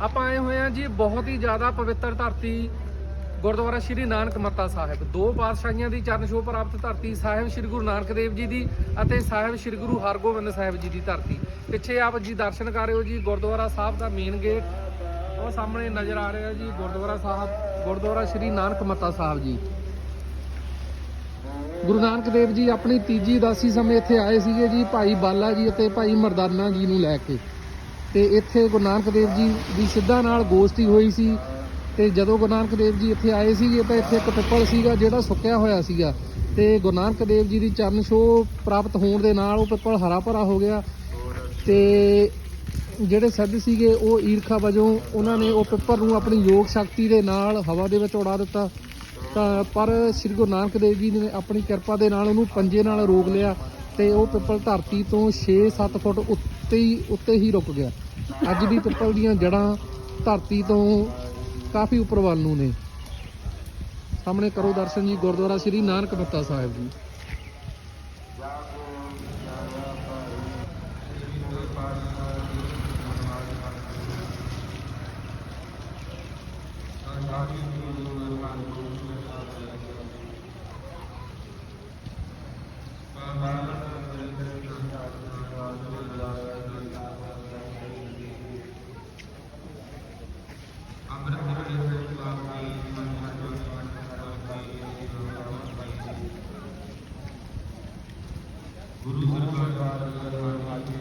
ਆਪਾਂ ਆਏ ਹੋਏ ਆ ਜੀ ਬਹੁਤ ਹੀ ਜ਼ਿਆਦਾ ਪਵਿੱਤਰ ਧਰਤੀ ਗੁਰਦੁਆਰਾ ਸ਼੍ਰੀ ਨਾਨਕ ਮੱਤਾ ਸਾਹਿਬ। ਦੋ ਪਾਤਸ਼ਾਹੀਆਂ ਦੀ ਚਰਨ ਛੋਹ ਪ੍ਰਾਪਤ ਧਰਤੀ ਸਾਹਿਬ ਸ਼੍ਰੀ ਗੁਰੂ ਨਾਨਕ ਦੇਵ ਜੀ ਦੀ ਅਤੇ ਸਾਹਿਬ ਸ਼੍ਰੀ ਗੁਰੂ ਹਰਗੋਬਿੰਦ ਸਾਹਿਬ ਜੀ ਦੀ ਧਰਤੀ। ਪਿੱਛੇ ਆਪ ਜੀ ਦਰਸ਼ਨ ਕਰ ਰਹੇ ਹੋ ਜੀ, ਗੁਰਦੁਆਰਾ ਸਾਹਿਬ ਦਾ ਮੇਨ ਗੇਟ ਉਹ ਸਾਹਮਣੇ ਨਜ਼ਰ ਆ ਰਿਹਾ ਜੀ, ਗੁਰਦੁਆਰਾ ਸਾਹਿਬ, ਗੁਰਦੁਆਰਾ ਸ਼੍ਰੀ ਨਾਨਕ ਮੱਤਾ ਸਾਹਿਬ ਜੀ। ਗੁਰੂ ਨਾਨਕ ਦੇਵ ਜੀ ਆਪਣੀ ਤੀਜੀ ਉਦਾਸੀ ਸਮੇਂ ਇੱਥੇ ਆਏ ਸੀਗੇ ਜੀ, ਭਾਈ ਬਾਲਾ ਜੀ ਅਤੇ ਭਾਈ ਮਰਦਾਨਾ ਜੀ ਨੂੰ ਲੈ ਕੇ। ਤੇ ਇੱਥੇ ਗੁਰੂ ਨਾਨਕ ਦੇਵ ਜੀ ਦੀ ਸਿੱਧਾ ਨਾਲ ਗੋਸ਼ਟੀ ਹੋਈ ਸੀ ਤੇ ਜਦੋਂ ਗੁਰੂ ਨਾਨਕ ਦੇਵ ਜੀ ਇੱਥੇ ਆਏ ਸੀਗੇ ਤਾਂ ਇੱਥੇ ਇੱਕ ਪਿੱਪਲ ਸੀਗਾ ਜਿਹੜਾ ਸੁੱਕਿਆ ਹੋਇਆ ਸੀਗਾ ਤੇ ਗੁਰੂ ਨਾਨਕ ਦੇਵ ਜੀ ਦੀ ਚਰਨ ਛੋਹ ਪ੍ਰਾਪਤ ਹੋਣ ਦੇ ਨਾਲ ਉਹ ਪਿੱਪਲ ਹਰਾ ਭਰਾ ਹੋ ਗਿਆ ਤੇ ਜਿਹੜੇ ਸਿੱਧ ਸੀਗੇ ਉਹ ਈਰਖਾ ਵਜੋਂ ਉਹਨਾਂ ਨੇ ਉਹ ਪਿੱਪਲ ਨੂੰ ਆਪਣੀ ਯੋਗ ਸ਼ਕਤੀ ਦੇ ਨਾਲ ਹਵਾ ਦੇ ਵਿੱਚ ਉਡਾ ਦਿੱਤਾ। ਤਾਂ ਪਰ ਸ੍ਰੀ ਗੁਰੂ ਨਾਨਕ ਦੇਵ ਜੀ ਨੇ ਆਪਣੀ ਕਿਰਪਾ ਦੇ ਨਾਲ ਉਹਨੂੰ ਪੰਜੇ ਨਾਲ ਰੋਕ ਲਿਆ ਤੇ ਉਹ ਪਿੱਪਲ ਧਰਤੀ ਤੋਂ 6-7 ਫੁੱਟ ਉੱਤੇ ਹੀ ਉੱਤੇ ਹੀ ਰੁਕ ਗਿਆ। ਅੱਜ ਵੀ ਪਿੱਪਲ ਦੀਆਂ ਜੜਾਂ ਧਰਤੀ ਤੋਂ ਕਾਫੀ ਉੱਪਰ ਵੱਲ ਨੂੰ ਨੇ। ਸਾਹਮਣੇ ਕਰੋ ਦਰਸ਼ਨ ਜੀ, ਗੁਰਦੁਆਰਾ ਸ੍ਰੀ ਨਾਨਕ ਮੱਤਾ ਸਾਹਿਬ ਜੀ। ਗੁਰੂ ਸਰਕਾਰ ਦਾ